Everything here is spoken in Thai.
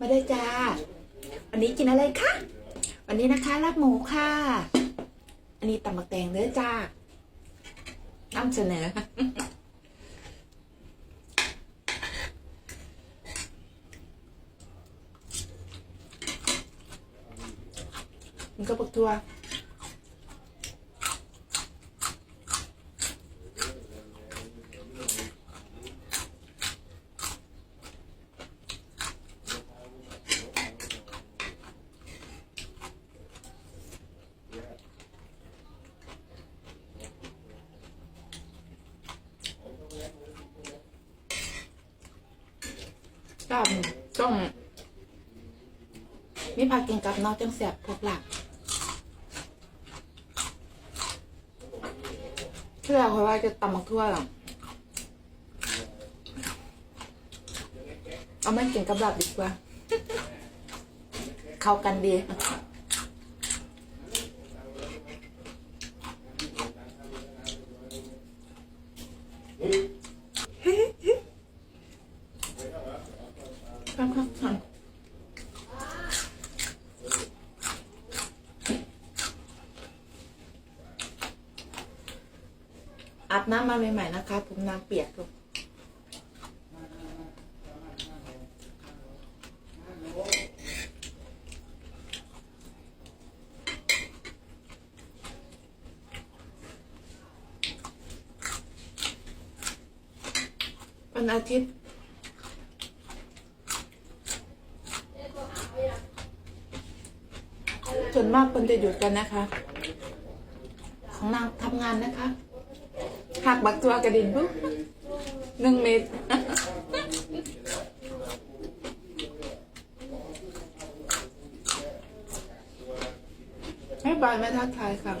มาได้จ้า วันนี้กินอะไรคะ วันนี้นะคะลาบหมูค่ะ อันนี้ตำมะแตงเด้อจ้านำเสนอ มันก็ปักตัว ต้มต้มมีผักกินกับนอกจังแสบพวกหลักเชื่อเพราว่าจะตำมักทั่วหรอเอาไม่กินกับหลับดีกว่า เข้ากันดี ครับครับครับอาบน้ำมาใหม่ๆนะคะ ผมน้ำเปียกลูกวันอาทิตย์ ส่วนมากคนจะหยุดกันนะคะ ของนางทำงานนะคะหักบักตัวกระดิ่งปุ๊บหนึ่งเมตรให้บายไม่ทักทายค่ะ